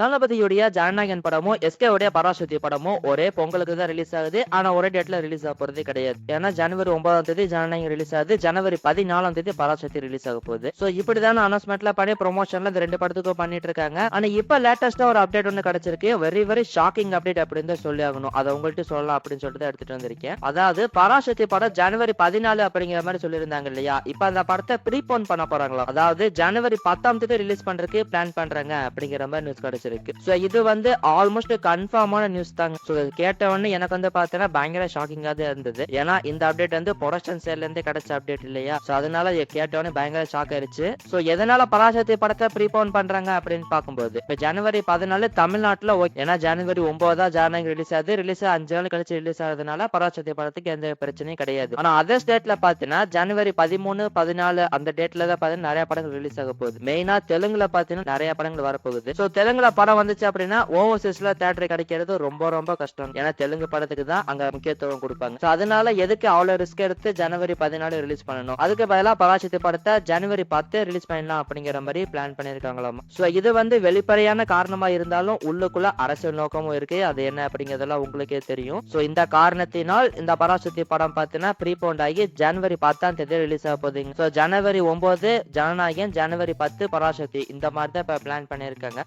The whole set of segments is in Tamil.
தளபதியுடைய ஜனநாயகன் படமும் எஸ்கேவுடைய பராசக்தி படமும் ஒரே பொங்கலுக்கு தான் ரிலீஸ் ஆகுது. ஆனா ஒரே டேட்ல ரிலீஸ் ஆக போறதே கிடையாது. ஏன்னா ஜனவரி ஒன்பதாம் தேதி ஜனநாயகன் ரிலீஸ் ஆகுது. ஜனவரி பதினாலாம் தேதி பராசக்தி ரிலீஸ் ஆக போகுது. சோ இப்படிதான் அனௌன்ஸ்மெண்ட்ல பண்ணி ப்ரொமோஷன்ல இந்த ரெண்டு படத்துக்கும் பண்ணிட்டு இருக்காங்க. ஆனா இப்ப லேட்டஸ்டா ஒரு அப்டேட் ஒன்று கிடைச்சிருக்கு. வெரி வெரி ஷாக்கிங் அப்டேட் அப்படின்னு தான் சொல்லி ஆகணும். அதை உங்கள்கிட்ட சொல்லலாம் அப்படின்னு சொல்லிட்டு தான் எடுத்துட்டு வந்திருக்கேன். அதாவது பராசக்தி படம் ஜனவரி பதினாலு அப்படிங்கிற மாதிரி சொல்லியிருந்தாங்க இல்லையா? இப்ப அந்த படத்தை ப்ரீபோன் பண்ண போறாங்களா? அதாவது ஜனவரி பத்தாம் தேதி ரிலீஸ் பண்றதுக்கு பிளான் பண்றாங்க அப்படிங்கிற மாதிரி நியூஸ் கிடைச்சிருக்கு. சோ இது வந்து ஆல்மோஸ்ட் கன்ஃபார்மான நியூஸ் தாங்க. ஸோ கேட்ட உடனே எனக்கு வந்து பார்த்தீங்கன்னா பயங்கர ஷாக்கிங்காக தான் இருந்தது. ஏன்னா இந்த அப்டேட் வந்து ப்ரொடக்ஷன் சைட்ல இருந்து கிடைச்ச அப்டேட் இல்லையா? சோ அதனால கேட்டவொடனே கேட்ட உடனே பயங்கர ஷாக் ஆயிருச்சு. ஸோ எதனால பராசக்தி படத்தை ப்ரீபோன் பண்றாங்க அப்படின்னு பார்க்கும்போது இப்போ ஜனவரி பதினாலு தமிழ்நாட்டுல ஏன்னா ஜனவரி ஒன்பதா ஜனவரி ரிலீஸ் ஆகுது. ரிலீஸ் அஞ்சு நாள் கழிச்சு ரிலீஸ் ஆகுதுனால பராசக்தி படத்துக்கு எந்த பிரச்சனையும் கிடையாது. ஆனா அதர் ஸ்டேட்ல பாத்தீங்கன்னா ஜனவரி பதிமூணு பதினாலு அந்த டேட்ல தான் பாத்தீங்கன்னா நிறைய படங்கள் ரிலீஸ் ஆக போகுது. மெயினா தெலுங்குல பாத்தீங்கன்னா நிறைய படங்கள் வரப்போகுது. ஸோ தெலுங்குல படம் வந்துச்சு அப்படின்னா ஓவர்சீஸ்ல தேட்டர் கிடைக்கிறது ரொம்ப ரொம்ப கஷ்டம். ஏன்னா தெலுங்கு படத்துக்கு தான் அங்க முக்கியத்துவம் கொடுப்பாங்க. அதனால எதுக்கு அவ்வளவு ரிஸ்க் எடுத்து ஜனவரி பதினாலு ரிலீஸ் பண்ணணும்? அதுக்கு பதிலாக பராசக்தி படத்தை ஜனவரி பத்து ரிலீஸ் பண்ணலாம் அப்படிங்கிற மாதிரி பிளான் பண்ணிருக்காங்களாமா ஸோ இது வந்து வெளிப்படையான காரணமா இருந்தாலும் உள்ளுக்குள்ள அரசியல் நோக்கமும் இருக்கு. அது என்ன அப்படிங்கறதெல்லாம் உங்களுக்கே தெரியும். ஸோ இந்த காரணத்தினால் இந்த பராசக்தி படம் பார்த்தீங்கன்னா ப்ரீபோண்ட் ஆகி ஜனவரி பத்தாம் தேதி ரிலீஸ் ஆக போகுதுங்க. ஸோ ஜனவரி ஒன்பது ஜனநாயகம் ஜனவரி பத்து பராசக்தி இந்த மாதிரி தான் இப்போ பிளான் பண்ணிருக்காங்க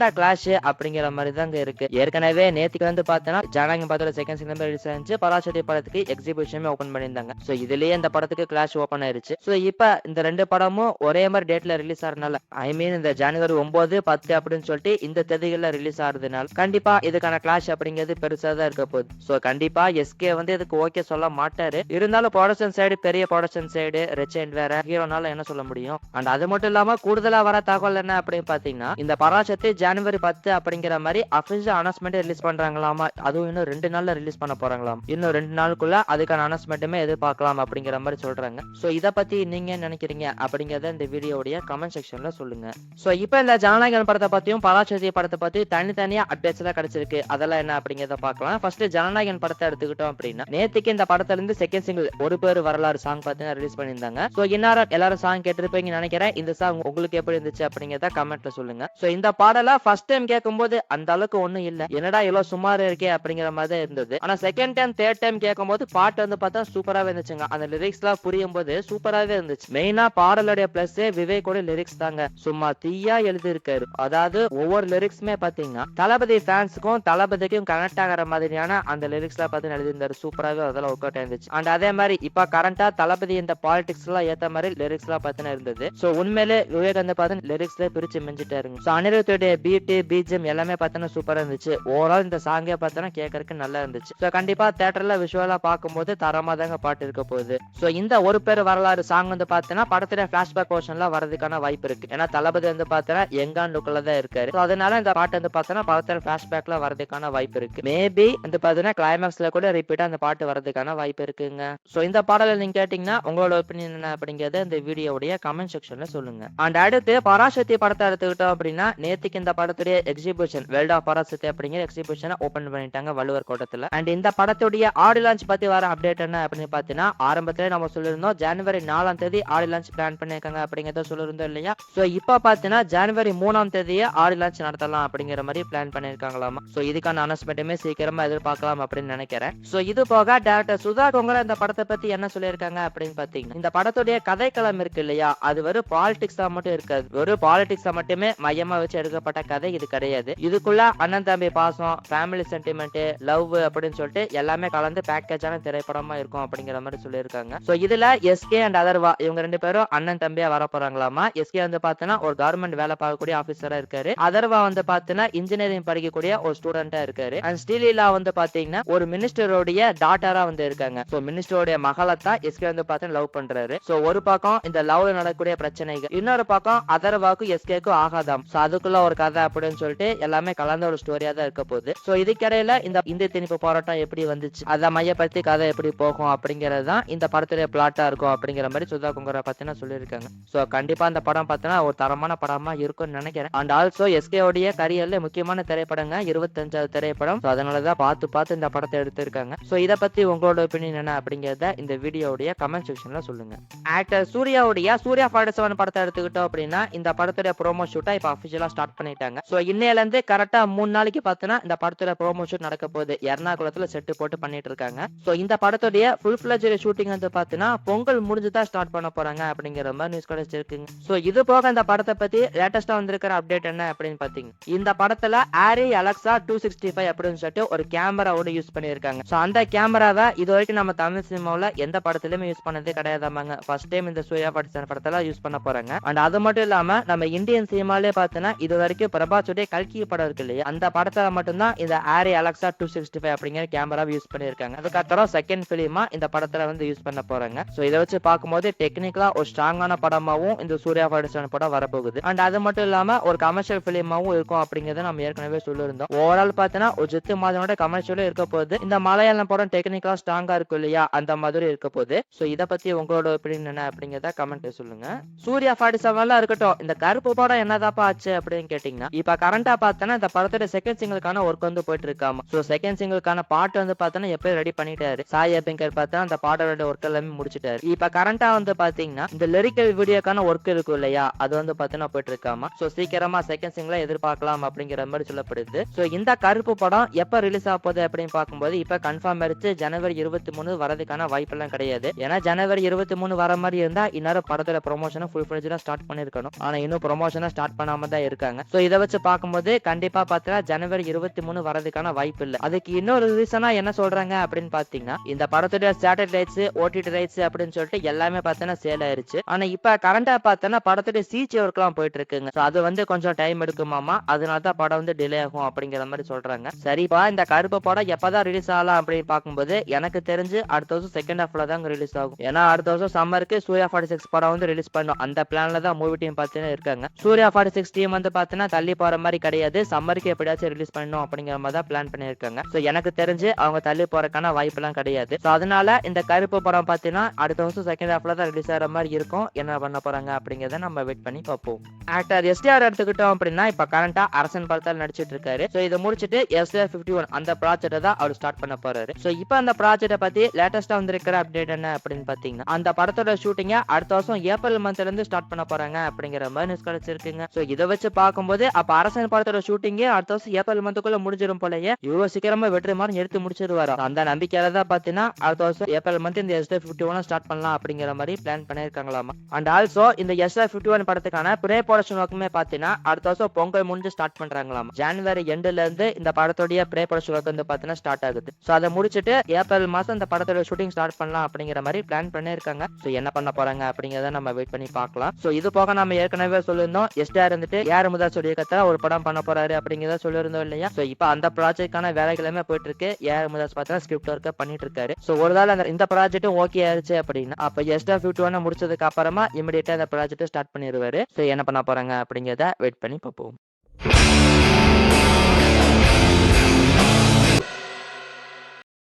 இதுதான்டா கிளாஷ் அப்படிங்கிற மாதிரி தாங்க இருக்கு. ஏற்கனவே நேத்துக்கு வந்து பாத்தீங்கன்னா ஜனநாயகன் படத்தோட செகண்ட் சினிமா ரிலீஸ் ஆச்சு பராசக்தி படத்துக்கு எக்ஸிபிஷனுமே ஓபன் பண்ணியிருந்தாங்க. சோ இதுலயே இந்த படத்துக்கு கிளாஷ் ஓபன் ஆயிருச்சு. சோ இப்ப இந்த ரெண்டு படமும் ஒரே மாதிரி டேட்ல ரிலீஸ் ஆறதுனால ஐ மீன் இந்த ஜனவரி ஒன்பது பத்து அப்படின்னு சொல்லிட்டு இந்த தேதிகள்ல ரிலீஸ் ஆறதுனால கண்டிப்பா இதுக்கான கிளாஷ் அப்படிங்கிறது பெருசா தான் இருக்க போகுது. சோ கண்டிப்பா எஸ்கே வந்து இதுக்கு ஓகே சொல்ல மாட்டாரு. இருந்தாலும் ப்ரொடக்ஷன் சைடு பெரிய ப்ரொடக்ஷன் சைடு ரெச்சென்ட் வேற ஹீரோனால என்ன சொல்ல முடியும்? அண்ட் அது மட்டும் இல்லாம கூடுதலா வர தகவல் என்ன அப்படின்னு பாத்தீங்கன்னா இந்த பராசக்தி ஜனவரி பத்து அப்படிங்கிற மாதிரி அஃபிஷியல் அனௌன்ஸ்மெண்ட் ரிலீஸ் பண்றாங்களாமா? அதுவும் இன்னும் ரெண்டு நாள்ல ரிலீஸ் பண்ண போறாங்களாம். இன்னும் ரெண்டு நாளுக்குள்ள அதுக்கான அனௌன்ஸ்மெண்ட்டுமே எதிர்பார்க்கலாம் அப்படிங்கிற மாதிரி சொல்றாங்க. சோ இதை பத்தி நீங்க நினைக்கிறீங்க அப்படிங்கறத இந்த வீடியோடைய கமெண்ட் செக்ஷன்ல சொல்லுங்க. சோ இப்போ இந்த ஜனநாயகன் படத்தை பத்தியும் பராசக்தி படத்தை பத்தி தனித்தனியா அப்டேட்ஸ் எல்லாம் கிடைச்சிருக்கு. அதெல்லாம் என்ன அப்படிங்கறத பார்க்கலாம். ஃபர்ஸ்ட் ஜனநாயகன் படத்தை எடுத்துக்கிட்டோம் அப்படின்னா நேத்துக்கு இந்த படத்துல இருந்து செகண்ட் சிங்கிள் ஒரு பேர் வரலாறு சாங் பார்த்தீங்கன்னா ரிலீஸ் பண்ணியிருந்தாங்க. சோ இன்னாரம் எல்லாரும் சாங் கேட்டிருப்பீங்கன்னு நினைக்கிறேன். இந்த சாங் உங்களுக்கு எப்படி இருந்துச்சு அப்படிங்கறத கமெண்ட்ல சொல்லுங்க. சோ இந்த பாடல ஃபர்ஸ்ட் டைம் கேட்கும்போது அந்த அளவுக்கு ஒண்ணும் இல்ல. என்னடா இவ்வளவு சுமார் இருக்கே அப்படிங்கிற மாதிரி இருந்தது. ஆனா செகண்ட் டைம் தேர்ட் டைம் கேட்கும்போது பாட்டு வந்து பார்த்தா சூப்பராவே இருந்துச்சுங்க. அந்த லிரிக்ஸ் எல்லாம் புரியும் போது சூப்பராவே இருந்துச்சு மெயினா பாடலுடைய பிளஸ் விவேக்கோட லிரிக்ஸ் தாங்க. சும்மா தீயா எழுதிருக்காரு அதாவது ஒவ்வொரு லிரிக்ஸுமே பாத்தீங்கன்னா தளபதி ஃபேன்ஸுக்கும் தளபதிக்கும் கனெக்ட் ஆகிற மாதிரியான அந்த லிரிக்ஸ் எல்லாம் பார்த்து எழுதியிருந்தாரு. சூப்பராகவே அதெல்லாம் ஒர்க் அவுட் இருந்துச்சு அண்ட் அதே மாதிரி இப்ப கரண்டா தளபதி இந்த பாலிடிக்ஸ் எல்லாம் ஏத்த மாதிரி லிரிக்ஸ் எல்லாம் பார்த்தீங்கன்னா இருந்தது. சோ உண்மையிலே விவேக் வந்து பார்த்து லிரிக்ஸ்ல பிரிச்சு மிஞ்சிட்டாருங்க. சோ அனிருத்துடைய பீட்டு பிஜிஎம் எல்லாமே பார்த்தோன்னா சூப்பராக இருந்துச்சு. ஓவரால் இந்த சாங்கே பார்த்தோன்னா கேட்கறதுக்கு நல்லா இருந்துச்சு. ஸோ கண்டிப்பா தேட்டர்ல விஷுவலா பார்க்கும்போது தரமாக தாங்க பாட்டு இருக்க போகுது. ஸோ இந்த ஒரு பேர் வரலாறு சாங் வந்து பார்த்தீங்கன்னா படத்துல ஃபிளாஷ்பேக் போர்ஷன்ல வரதுக்கான வாய்ப்பு இருக்கு. ஏன்னா தளபதி வந்து பார்த்தோன்னா எங்கான் லுக்கில் தான் இருக்காரு. ஸோ அதனால இந்த பாட்டு வந்து பார்த்தோன்னா படத்துல பிளாஷ்பேக்ல வரதுக்கான வாய்ப்பு இருக்கு. மேபி வந்து பாத்தீங்கன்னா கிளைமேக்ஸ்ல கூட ரிப்பீட்டா அந்த பாட்டு வரதுக்கான வாய்ப்பு இருக்குங்க. ஸோ இந்த பாடல நீங்க கேட்டீங்கன்னா உங்களோட ஒப்பீனியன் என்ன அப்படிங்கறத இந்த வீடியோடைய கமெண்ட் செக்ஷன்ல சொல்லுங்க. அண்ட் அடுத்து பராசக்தி படத்தை எடுத்துக்கிட்டோம் அப்படின்னா நேத்துக்கு இந்த படத்துடைய எக்ஸிபிஷன் வேர்ல்ட் ஆஃப் பராசக்தி அப்படிங்கிற எக்ஸிபிஷனை ஓபன் பண்ணிட்டாங்க வள்ளுவர் கோட்டத்துல. அண்ட் இந்த படத்துடைய ஆடி லான்ச் பத்தி வர அப்டேட் என்ன அப்படின்னு பாத்தீங்கன்னா ஆரம்பத்திலே நம்ம சொல்லியிருந்தோம் ஜனவரி நாலாம் தேதி ஆடி லான்ச் பிளான் பண்ணிருக்காங்க அப்படிங்கறத சொல்லியிருந்தோம் இல்லையா? சோ இப்போ பாத்தீங்கன்னா ஜனவரி மூணாம் தேதியே ஆடி லான்ச் நடத்தலாம் அப்படிங்கிற மாதிரி பிளான் பண்ணிருக்காங்களாமா சோ இதுக்கான அனௌன்ஸ்மெண்ட்டுமே சீக்கிரமா எதிர்பார்க்கலாம் அப்படின்னு நினைக்கிறேன். சோ இது போக டேரக்டர் சுதா கொங்கரா இந்த படத்தை பத்தி என்ன சொல்லியிருக்காங்க அப்படின்னு பாத்தீங்கன்னா இந்த படத்துடைய கதைக்களம் இருக்கு இல்லையா? அது வெறும் பாலிடிக்ஸா மட்டும் இருக்காது. வெறும் பாலிடிக்ஸா மட்டுமே மையமா வச்சு எடுக்கப்பட்ட கதை இது கிடையாது. இதுக்குள்ள அண்ணன் தம்பி பாசம் ஃபேமிலி சென்டிமெண்ட் லவ் அப்படின்னு சொல்லிட்டு எல்லாமே கலந்து பேக்கேஜான திரைப்படமா இருக்கும் அப்படிங்கிற மாதிரி சொல்லியிருக்காங்க. சோ இதுல எஸ்கே அண்ட் அதர்வா இவங்க ரெண்டு பேரும் அண்ணன் தம்பியா வர போறாங்களாமா? எஸ்கே வந்து பாத்தீங்கன்னா ஒரு கவர்மெண்ட் வேலை பார்க்கக்கூடிய ஆபீசரா இருக்காரு. அதர்வா வந்து பாத்தீங்கன்னா இன்ஜினியரிங் படிக்கக்கூடிய ஒரு ஸ்டூடெண்டா இருக்காரு. அண்ட் ஸ்ரீலீலா வந்து பாத்தீங்கன்னா ஒரு மினிஸ்டருடைய டாட்டரா வந்து இருக்காங்க. சோ மினிஸ்டருடைய மகளை தான் எஸ்கே வந்து பாத்தீங்கன்னா லவ் பண்றாரு. சோ ஒரு பக்கம் இந்த லவ்ல நடக்கக்கூடிய பிரச்சனைகள் இன்னொரு பக்கம் அதர்வாக்கும் எஸ்கேக்கும் ஆகாதாம். சோ அதுக்குள்ள ஒரு கதை அப்படின்னு சொல்லிட்டு எல்லாமே கலந்த ஒரு ஸ்டோரியா தான் இருக்க போகுது. சோ இதுக்கிடையில இந்த இந்திய திணிப்பு போராட்டம் எப்படி வந்துச்சு? அதை மையப்படுத்தி கதை எப்படி போகும் அப்படிங்கறது தான் இந்த படத்துடைய பிளாட்டா இருக்கும் அப்படிங்கிற மாதிரி சுதா குங்கரை பத்தினா சொல்லியிருக்காங்க. சோ கண்டிப்பா அந்த படம் பார்த்தீங்கன்னா ஒரு தரமான படமா இருக்கும்னு நினைக்கிறேன். அண்ட் ஆல்சோ எஸ்கே உடைய கரியர்ல முக்கியமான திரைப்படங்க இருபத்தஞ்சாவது திரைப்படம். So அதனாலதான் பார்த்து பார்த்து இந்த படத்தை எடுத்திருக்காங்க. சோ இத பத்தி உங்களோட ஒப்பீனியன் என்ன அப்படிங்கறத இந்த வீடியோடைய கமெண்ட் செக்ஷன்ல சொல்லுங்க. ஆக்டர் சூர்யாவுடைய சூர்யா ஃபார்ட்டி செவன் படத்தை எடுத்துக்கிட்டோம் அப்படின்னா இந்த படத்துடைய ப்ரோமோ ஷூட்டா இப்ப அபிஷியலா ஸ்டார்ட் பண்ணிட்டாங்க. இருக்காங்க சோ இன்னையில இருந்து கரெக்டா மூணு நாளைக்கு பார்த்தோன்னா இந்த படத்தோட ப்ரோமோஷன் நடக்க போகுது. எர்ணாகுளத்துல செட்டு போட்டு பண்ணிட்டு இருக்காங்க சோ இந்த படத்துடைய ஃபுல் ஃபிளஜ் ஷூட்டிங் வந்து பாத்தீங்கன்னா பொங்கல் முடிஞ்சுதான் ஸ்டார்ட் பண்ண போறாங்க அப்படிங்கிற மாதிரி நியூஸ் கிடைச்சிருக்குங்க சோ இது போக இந்த படத்தை பத்தி லேட்டஸ்டா வந்திருக்கிற அப்டேட் என்ன அப்படின்னு பாத்தீங்க இந்த படத்துல Arri Alexa two sixty five அப்படின்னு சொல்லிட்டு ஒரு கேமராவோட யூஸ் பண்ணியிருக்காங்க. சோ அந்த கேமராவை இது வரைக்கும் நம்ம தமிழ் சினிமாவில் எந்த படத்துலயுமே யூஸ் பண்ணதே கிடையாதாமாங்க. ஃபர்ஸ்ட் டைம் இந்த சூர்யா பாட்டிசன் படத்துல யூஸ் பண்ண போறாங்க. அண்ட் அது மட்டும் இல்லாம நம்ம இந்தியன் சினிமாலே பார்த்தோன்னா இது வரைக்கும் பிரபாஸுடைய கல்கி படம் இருக்கு இல்லையா? அந்த படத்துல மட்டும்தான் இந்த Arri Alexa two sixty five அப்படிங்கிற கேமராவை யூஸ் பண்ணியிருக்காங்க. அதுக்கப்புறம் செகண்ட் பிலிமா இந்த படத்துல வந்து யூஸ் பண்ண போறாங்க. சோ இதை வச்சு பார்க்கும்போது டெக்னிக்கலா ஒரு ஸ்ட்ராங்கான படமாவும் இந்த சூர்யா பாட்டிசன் படம் வரப்போகுது. அண்ட் அது மட்டும் இல்லாம ஒரு கமர்ஷியல் பிலிமாவும் இருக்கும் அப்படிங்கறத நம்ம ஏற்கனவே சொல்லியிருந்தோம். ஓவரால் பார்த்தீங்கன்னா ஒரு ஜித்து மாதனோட கமர்ஷியலும் இருக்க போகுது. இந்த மலையாளம் படம் டெக்னிக்கலா ஸ்ட்ராங்கா இருக்கும் இல்லையா? அந்த மாதிரி இருக்க போகுது. சோ இத பத்தி உங்களோட ஒப்பீனியன் என்ன அப்படிங்கறத கமெண்ட் சொல்லுங்க. சூர்யா ஃபார்ட்டி செவன்லாம் இருக்கட்டும் இந்த கருப்பு படம் என்னதாப்பா ஆச்சு அப்படின்னு பாத்தீங்கன்னா இப்ப கரண்டா பார்த்தோன்னா இந்த படத்தோட செகண்ட் சிங்கிளுக்கான ஒர்க் வந்து போயிட்டு இருக்காம சோ செகண்ட் சிங்கிளுக்கான பாட்டு வந்து பார்த்தோன்னா எப்பயும் ரெடி பண்ணிட்டாரு. சாய் அபிங்கர் பார்த்தா அந்த பாட்டோட ஒர்க் எல்லாமே முடிச்சிட்டாரு. இப்ப கரண்டா வந்து பாத்தீங்கன்னா இந்த லிரிக்கல் வீடியோக்கான ஒர்க் இருக்கும் இல்லையா? அது வந்து பாத்தீங்கன்னா போயிட்டு இருக்காம சோ சீக்கிரமா செகண்ட் சிங்கிள எதிர்பார்க்கலாம் அப்படிங்கிற மாதிரி சொல்லப்படுது. சோ இந்த கருப்பு படம் எப்ப ரிலீஸ் ஆக போகுது அப்படின்னு பார்க்கும்போது இப்ப கன்ஃபார்ம் ஆயிடுச்சு ஜனவரி இருபத்தி மூணு வரதுக்கான வாய்ப்பெல்லாம் கிடையாது. ஏன்னா ஜனவரி இருபத்தி மூணு வர மாதிரி இருந்தா இன்னொரு படத்தோட ப்ரொமோஷனை ஃபுல் ஃபுல்ஜா ஸ்டார்ட் பண்ணிருக்கணும் ஆனா இன்னும் ப்ரொமோஷனை ஸ்டார்ட் பண்ணாம தான் இருக்காங்க. சோ இதை வச்சு பார்க்கும்போது கண்டிப்பா பார்த்தீங்கன்னா ஜனவரி இருபத்தி மூணு வரதுக்கான வாய்ப்பு இல்லை. அதுக்கு இன்னொரு ரீசனா என்ன சொல்றாங்க அப்படின்னு பாத்தீங்கன்னா இந்த படத்துடைய ஸ்டாட்டட் ரைட்ஸ் ஓடிடி ரைட்ஸ் அப்படின்னு சொல்லிட்டு எல்லாமே பார்த்தீங்கன்னா சேல் ஆயிருச்சு. ஆனா இப்ப கரண்டா பார்த்தோன்னா படத்துடைய சிஜி ஒர்க் எல்லாம் போயிட்டு இருக்குங்க அது வந்து கொஞ்சம் டைம் எடுக்குமாமா அதனால தான் படம் வந்து டிலே ஆகும் அப்படிங்கிற மாதிரி சொல்றாங்க. சரிப்பா இந்த கருப்பு படம் எப்பதான் ரிலீஸ் ஆகலாம் அப்படின்னு பார்க்கும்போது எனக்கு தெரிஞ்சு அடுத்த வருஷம் செகண்ட் ஹாஃப்ல தான் ரிலீஸ் ஆகும். ஏன்னா அடுத்த வருஷம் சம்மருக்கு சூர்யா ஃபார்ட்டி சிக்ஸ் படம் வந்து ரிலீஸ் பண்ணும். அந்த பிளான்ல தான் மூவி டீம் பார்த்தீங்கன்னா இருக்காங்க. சூர்யா ஃபார்ட்டி சிக்ஸ் டீம் வந்து பார்த்தீங்கன்னா தள்ளி போற மாதிரி கிடையாது. சம்மருக்கு எப்படியாச்சும் ரிலீஸ் பண்ணணும் அப்படிங்கிற மாதிரி தான் பிளான் பண்ணியிருக்காங்க. ஸோ எனக்கு தெரிஞ்சு அவங்க தள்ளி போறதுக்கான வாய்ப்பெல்லாம் கிடையாது. ஸோ அதனால இந்த கருப்பு படம் பார்த்தீங்கன்னா அடுத்த வருஷம் செகண்ட் ஹாஃப்ல தான் ரிலீஸ் ஆகிற மாதிரி இருக்கும். என்ன பண்ண போறாங்க அப்படிங்கிறத நம்ம வெயிட் பண்ணி பார்ப்போம். ஆக்டர் எஸ்டிஆர் எடுத்துக்கிட்டோம் அப்படின்னா இப்ப கரண்டா அரசன் படத்தில் நடிச்சிட்டு இருக்காரு. ஸோ இதை முடிச்சுட்டு எஸ்டிஆர் பிப்டி ஒன் அந்த ப்ராஜெக்டை தான் அவர் ஸ்டார்ட் பண்ண போறாரு. ஸோ இப்போ அந்த ப்ராஜெக்டை பத்தி லேட்டஸ்டா வந்திருக்கிற அப்டேட் என்ன அப்படின்னு பாத்தீங்கன்னா அந்த படத்தோட ஷூட்டிங்க அடுத்த வருஷம் ஏப்ரல் மந்த்ல இருந்து ஸ்டார்ட் பண்ண போறாங்க அப்படிங்கிற மாதிரி நியூஸ் கிடைச்சிருக்குங்க. ஸோ இதை வச்சு பார்க்கும்போது அப்ப அரசன் படத்தோட ஷூட்டிங்கே அடுத்த வருஷம் ஏப்ரல் மந்த்துக்குள்ள முடிஞ்சிடும் போலயே. இவ்வளவு சீக்கிரமா வெற்றி மாதிரி எடுத்து முடிச்சிருவாரு. அந்த நம்பிக்கையில தான் பாத்தீங்கன்னா அடுத்த வருஷம் ஏப்ரல் மந்த் இந்த எஸ்டர் பிப்டி ஒன் ஸ்டார்ட் பண்ணலாம் அப்படிங்கிற மாதிரி பிளான் பண்ணிருக்காங்களாமா அண்ட் ஆல்சோ இந்த எஸ்டே பிப்டி ஒன் படத்துக்கான ப்ரே ப்ரொடக்ஷன் ஒர்க்குமே பாத்தீங்கன்னா அடுத்த வருஷம் பொங்கல் முடிஞ்சு ஸ்டார்ட் பண்றாங்களாம். ஜனவரி எண்டுல இருந்து இந்த படத்தோடைய ப்ரே ப்ரொடக்ஷன் ஒர்க் வந்து பாத்தீங்கன்னா ஸ்டார்ட் ஆகுது. சோ அதை முடிச்சிட்டு ஏப்ரல் மாசம் இந்த படத்தோட ஷூட்டிங் ஸ்டார்ட் பண்ணலாம் அப்படிங்கிற மாதிரி பிளான் பண்ணிருக்காங்க சோ என்ன பண்ண போறாங்க அப்படிங்கறத நம்ம வெயிட் பண்ணி பார்க்கலாம். சோ இது போக நம்ம ஏற்கனவே சொல்லியிருந்தோம் எஸ்டா இருந்துட்டு யார் முதல் சொல்லியிருக்கத்த ஒரு படம் பண்ண போறாரு அப்படிங்கிறத சொல்லியிருந்தோம் இல்லையா? சோ இப்போ அந்த ப்ராஜெக்டான வேலைகளுமே போயிட்டு இருக்கு யார் முதாஸ் பார்த்தா ஸ்கிரிப்ட் ஒர்க்கை பண்ணிட்டு இருக்காரு ஸோ ஒரு நாள் அந்த இந்த ப்ராஜெக்ட்டும் ஓகே ஆயிருச்சு அப்படின்னா அப்ப எஸ்டார் ஃபிஃப்டி ஒன் முடிச்சதுக்கு அப்புறமா இமிடியேட்டா அந்த ப்ராஜெக்ட் ஸ்டார்ட் பண்ணிடுவாரு ஸோ என்ன பண்ண போறாங்க அப்படிங்கிறத வெயிட் பண்ணி பார்ப்போம்.